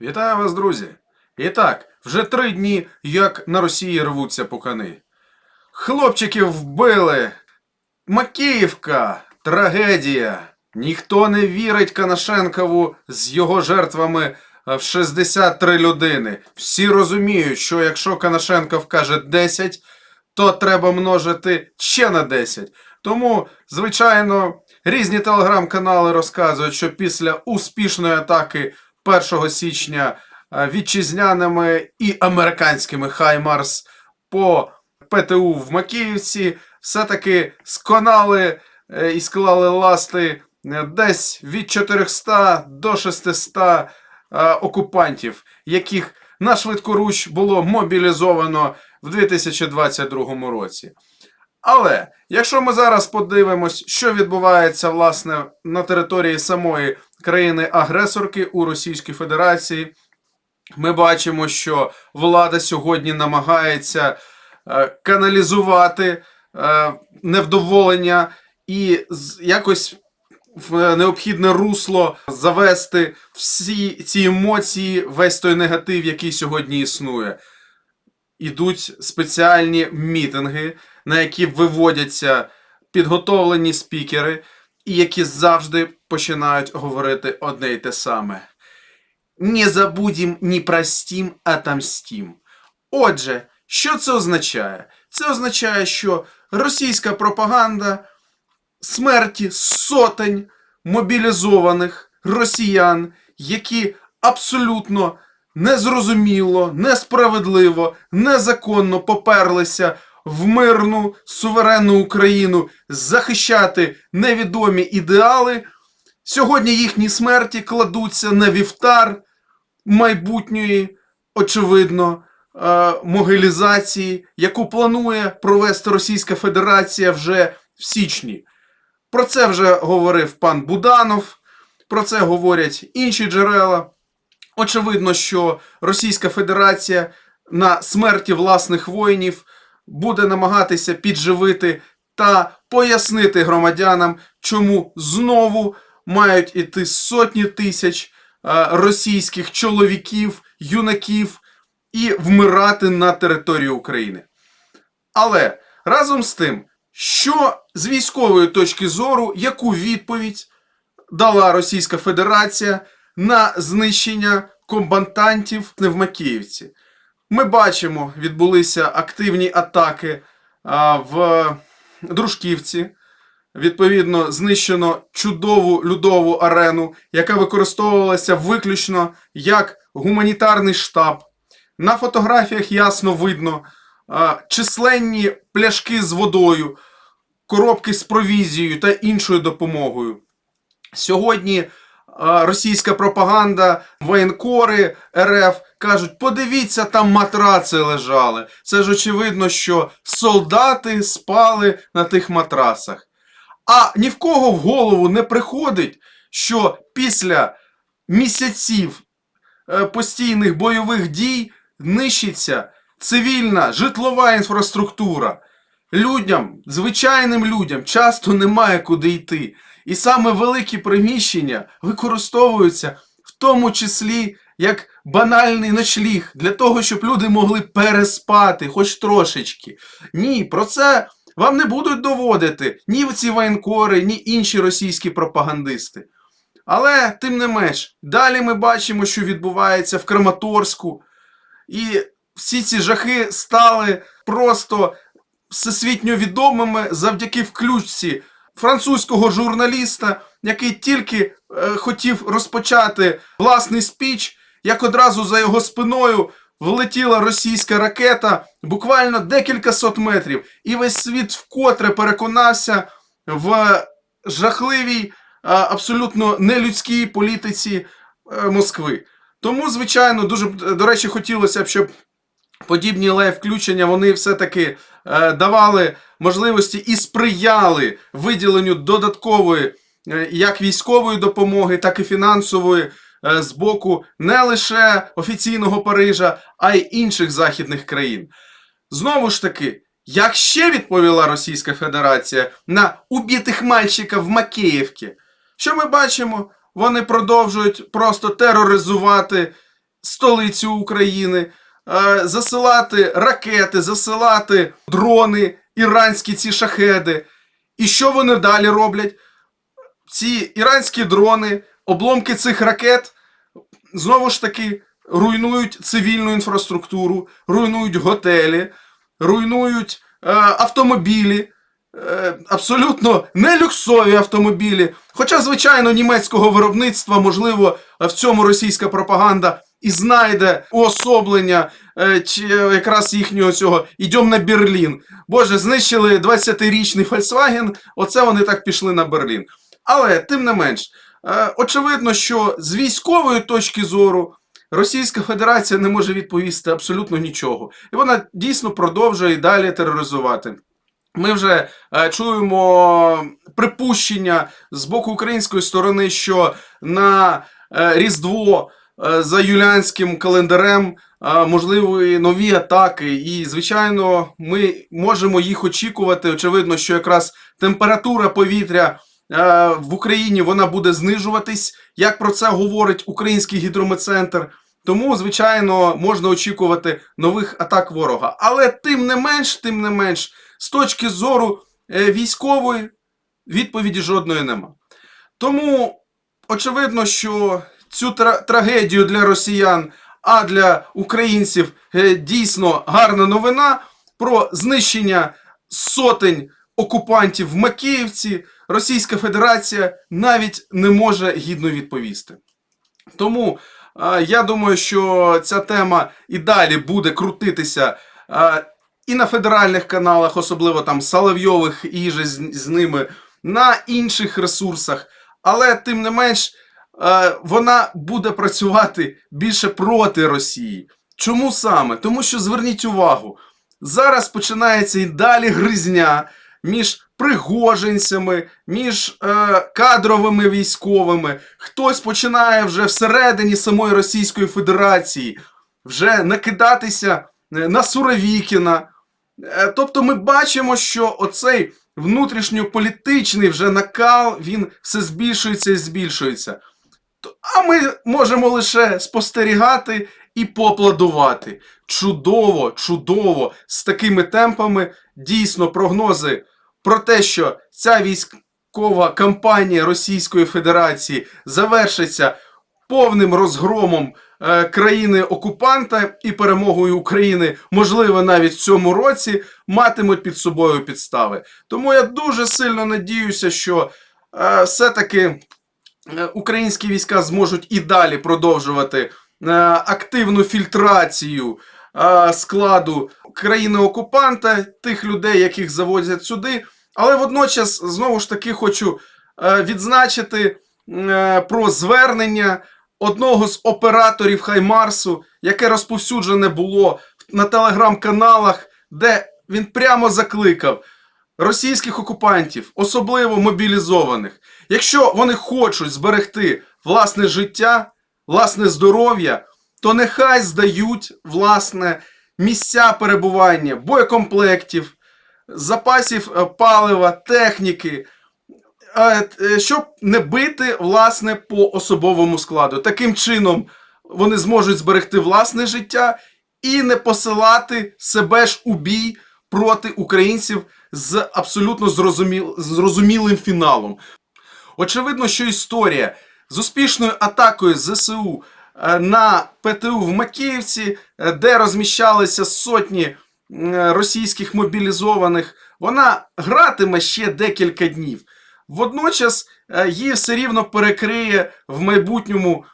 Вітаю вас, друзі! І так, вже три дні, як на Росії рвуться пукани. Хлопчиків вбили. Макіївка. Трагедія. Ніхто не вірить Канашенкову з його жертвами е, в 63 людини. Всі розуміють, що якщо Канашенков каже 10, то треба множити ще на 10. Тому, звичайно, різні телеграм-канали розказують, що після успішної атаки 1 січня е, вітчизняними і американськими Хаймарс по ПТУ в Макіївці все-таки сконали е, і склали ласти е, десь від 400 до 600 е, окупантів, яких на швидкоруч було мобілізовано в 2022 році. Але якщо ми зараз подивимось, що відбувається власне на території самої країни-агресорки у Російській Федерації, ми бачимо, що влада сьогодні намагається е, каналізувати е, невдоволення і якось в необхідне русло завести всі ці емоції, весь той негатив, який сьогодні існує. Ідуть спеціальні мітинги, на які виводяться підготовлені спікери, і які завжди починають говорити одне й те саме. Не забудем, не простім, отомстім. Отже, що це означає? Це означає, що російська пропаганда смерті сотень мобілізованих росіян, які абсолютно незрозуміло, несправедливо, незаконно поперлися в мирну суверенну Україну захищати невідомі ідеали. Сьогодні їхні смерті кладуться на вівтар майбутньої, очевидно, е, могилізації, яку планує провести Російська Федерація вже в січні. Про це вже говорив пан Буданов, про це говорять інші джерела. Очевидно, що Російська Федерація на смерті власних воїнів буде намагатися підживити та пояснити громадянам, чому знову мають іти сотні тисяч е, російських чоловіків, юнаків і вмирати на території України. Але разом з тим, що з військової точки зору, яку відповідь дала Російська Федерація на знищення комбатантів в Макіївці? Ми бачимо, відбулися активні атаки а, в Дружківці. Відповідно, знищено чудову людову арену, яка використовувалася виключно як гуманітарний штаб. На фотографіях ясно видно численні пляшки з водою, коробки з провізією та іншою допомогою. Сьогодні російська пропаганда, воєнкори РФ кажуть: подивіться, там матраци лежали. Це ж очевидно, що солдати спали на тих матрасах. А ні в кого в голову не приходить, що після місяців е, постійних бойових дій нищиться цивільна житлова інфраструктура. Людям, звичайним людям, часто немає куди йти. І саме великі приміщення використовуються в тому числі як банальний ночліг для того, щоб люди могли переспати, хоч трошечки. Ні, про це вам не будуть доводити ні ці воєнкори, ні інші російські пропагандисти. Але тим не менш, далі ми бачимо, що відбувається в Краматорську, і всі ці жахи стали просто всесвітньо відомими завдяки включці французького журналіста, який тільки е, хотів розпочати власний спіч, як одразу за його спиною влетіла російська ракета буквально декілька сот метрів, і весь світ вкотре переконався в жахливій, е, абсолютно нелюдській політиці е, Москви. Тому, звичайно, дуже до речі, хотілося б, щоб подібні лайв-включення вони все-таки е, давали можливості і сприяли виділенню додаткової е, як військової допомоги, так і фінансової е, з боку не лише офіційного Парижа, а й інших західних країн. Знову ж таки, як ще відповіла Російська Федерація на убитих мальчиків в Макеївці, що ми бачимо? Вони продовжують просто тероризувати столицю України, е, засилати ракети, засилати дрони, іранські ці шахеди. І що вони далі роблять? Ці іранські дрони, обломки цих ракет знову ж таки руйнують цивільну інфраструктуру, руйнують готелі, руйнують е, автомобілі, е, абсолютно не люксові автомобілі. Хоча, звичайно, німецького виробництва, можливо, в цьому російська пропаганда і знайде уособлення е, чи якраз їхнього цього «Ідем на Берлін. Боже, знищили 20-річний Volkswagen, оце вони так пішли на Берлін. Але тим не менш, е, очевидно, що з військової точки зору Російська Федерація не може відповісти абсолютно нічого. І вона дійсно продовжує далі тероризувати. Ми вже е, чуємо припущення з боку української сторони, що на е, Різдво е, за юліанським календарем е, можливі нові атаки. І, звичайно, ми можемо їх очікувати. Очевидно, що якраз температура повітря е, в Україні вона буде знижуватись. Як про це говорить Український гідрометцентр. Тому, звичайно, можна очікувати нових атак ворога. Але тим не менш, тим не менш, з точки зору е, військової відповіді жодної нема. Тому очевидно, що цю тра- трагедію для росіян, а для українців е, дійсно гарна новина про знищення сотень окупантів в Макіївці. Російська Федерація навіть не може гідно відповісти. Тому я думаю, що ця тема і далі буде крутитися і на федеральних каналах, особливо там Соловйових і же з, ними, на інших ресурсах. Але тим не менш, вона буде працювати більше проти Росії. Чому саме? Тому що зверніть увагу, зараз починається і далі гризня між пригожинцями, між е, кадровими військовими. Хтось починає вже всередині самої Російської Федерації вже накидатися е, на Суровікіна. Е, Тобто ми бачимо, що оцей внутрішньополітичний вже накал він все збільшується і збільшується. А ми можемо лише спостерігати і поаплодувати. Чудово, чудово! З такими темпами дійсно прогнози про те, що ця військова кампанія Російської Федерації завершиться повним розгромом е, країни-окупанта і перемогою України, можливо, навіть в цьому році, матимуть під собою підстави. Тому я дуже сильно надіюся, що е, все-таки е, українські війська зможуть і далі продовжувати активну фільтрацію складу країни-окупанта, тих людей, яких завозять сюди. Але водночас, знову ж таки, хочу е, відзначити е, про звернення одного з операторів Хаймарсу, яке розповсюджене було на телеграм-каналах, де він прямо закликав російських окупантів, особливо мобілізованих, якщо вони хочуть зберегти власне життя, власне здоров'я, то нехай здають власне місця перебування боєкомплектів, запасів е, палива, техніки, е, е, щоб не бити власне по особовому складу. Таким чином вони зможуть зберегти власне життя і не посилати себе ж у бій проти українців з абсолютно зрозуміл- зрозумілим фіналом. Очевидно, що історія з успішною атакою ЗСУ на ПТУ в Макіївці, де розміщалися сотні російських мобілізованих, вона гратиме ще декілька днів. Водночас е, її все рівно перекриє в майбутньому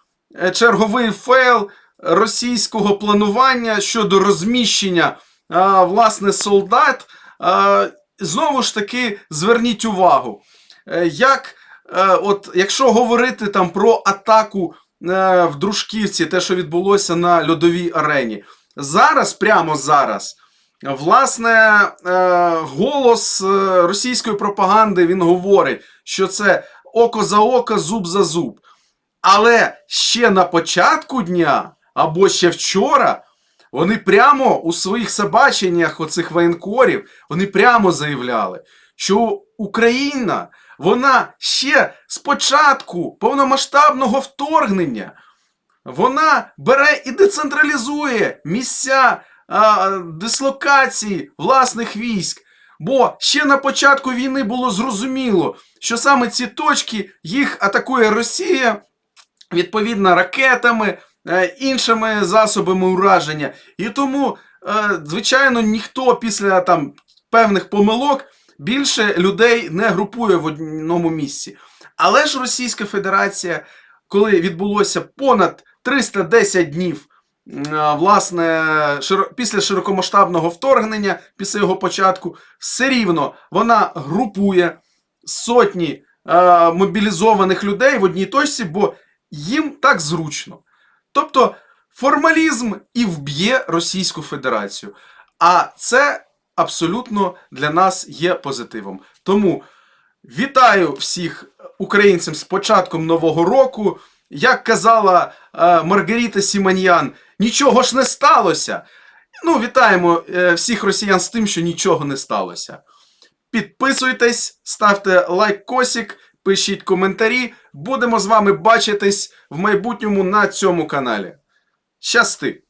е, черговий фейл російського планування щодо розміщення власне солдат. Знову ж таки, зверніть увагу, е, як е, от, якщо говорити там про атаку е, в Дружківці, те, що відбулося на льодовій арені, зараз, прямо зараз, власне, е, голос е, російської пропаганди він говорить, що це око за око, зуб за зуб. Але ще на початку дня, або ще вчора, вони прямо у своїх собаченнях оцих воєнкорів, вони прямо заявляли, що Україна, вона ще з початку повномасштабного вторгнення вона бере і децентралізує місця а, дислокації власних військ. Бо ще на початку війни було зрозуміло, що саме ці точки їх атакує Росія відповідно ракетами, е, іншими засобами ураження. І тому, е, звичайно, ніхто після там певних помилок більше людей не групує в одному місці. Але ж Російська Федерація, коли відбулося понад 310 днів. Е, Власне, після широкомасштабного вторгнення, після його початку, все рівно вона групує сотні е, мобілізованих людей в одній точці, бо їм так зручно. Тобто формалізм і вб'є Російську Федерацію. А це абсолютно для нас є позитивом. Тому вітаю всіх українців з початком нового року. Як казала е, Маргарита Сіманьян, нічого ж не сталося. Ну, вітаємо е, всіх росіян з тим, що нічого не сталося. Підписуйтесь, ставте лайк косик, пишіть коментарі. Будемо з вами бачитись в майбутньому на цьому каналі. Щасти!